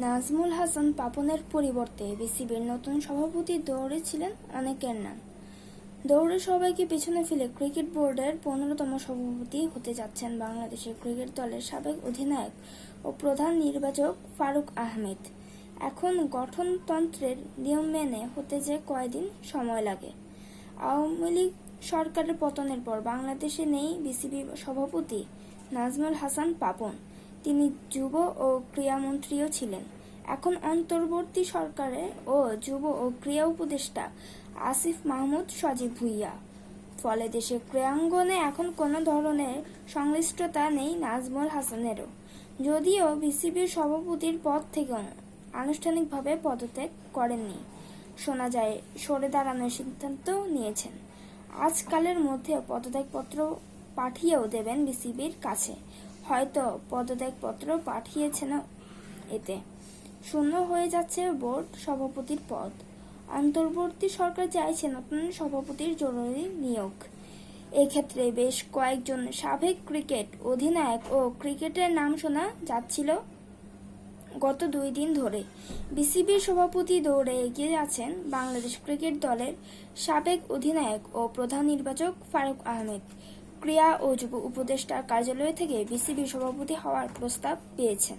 নাজমুল হাসান পাপনের পরিবর্তে বিসিবির নতুন সভাপতি দৌড়ে ছিলেন অনেকের নাম। দৌড়ে সবাইকে পেছনে ফেলে ক্রিকেট বোর্ডের পনেরোতম সভাপতি হতে যাচ্ছেন বাংলাদেশের ক্রিকেট দলের সাবেক অধিনায়ক ও প্রধান নির্বাচক ফারুক আহমেদ। এখন গঠনতন্ত্রের নিয়ম মেনে হতে যে কয়দিন সময় লাগে। আওয়ামী লীগ সরকারের পতনের পর বাংলাদেশে নেই বিসিবি সভাপতি নাজমুল হাসান পাপন। তিনি যুব ও ক্রীড়ামন্ত্রীও ছিলেন। এখন অন্তর্বর্তী সরকারে ও যুব ও ক্রীড়া উপদেষ্টা আসিফ মাহমুদ সজীব ভুইয়া। ফলে দেশের ক্রীড়াঙ্গনে এখন কোনো ধরনের সংশ্লিষ্টতা নেই নাজমুল হাসানেরও। যদিও বিসিবির সভাপতির পদ থেকে আনুষ্ঠানিকভাবে পদত্যাগ করেননি। শোনা যায়, সরে দাঁড়ানোর সিদ্ধান্ত নিয়েছেন। আজকালের মধ্যে পদত্যাগপত্র পাঠিয়েও দেবেন বিসিবির কাছে। হয়তো পদত্যাগপত্র পাঠিয়েছেন এতে। শূন্য হয়ে যাচ্ছে বোর্ড সভাপতির পদ। অন্তর্বর্তী সরকার চাইছে নতুন সভাপতির জরুরি নিয়োগ। এক্ষেত্রে বেশ কয়েকজন সাবেক ক্রিকেট অধিনায়ক ও ক্রিকেটের নাম শোনা যাচ্ছিল গত দুই দিন ধরে। বিসিবির সভাপতি দৌড়ে এগিয়ে আছেন বাংলাদেশ ক্রিকেট দলের সাবেক অধিনায়ক ও প্রধান নির্বাচক ফারুক আহমেদ। ক্রীড়া ও যুব উপদেষ্টার কার্যালয় থেকে বিসিবি সভাপতি হওয়ার প্রস্তাব পেয়েছেন।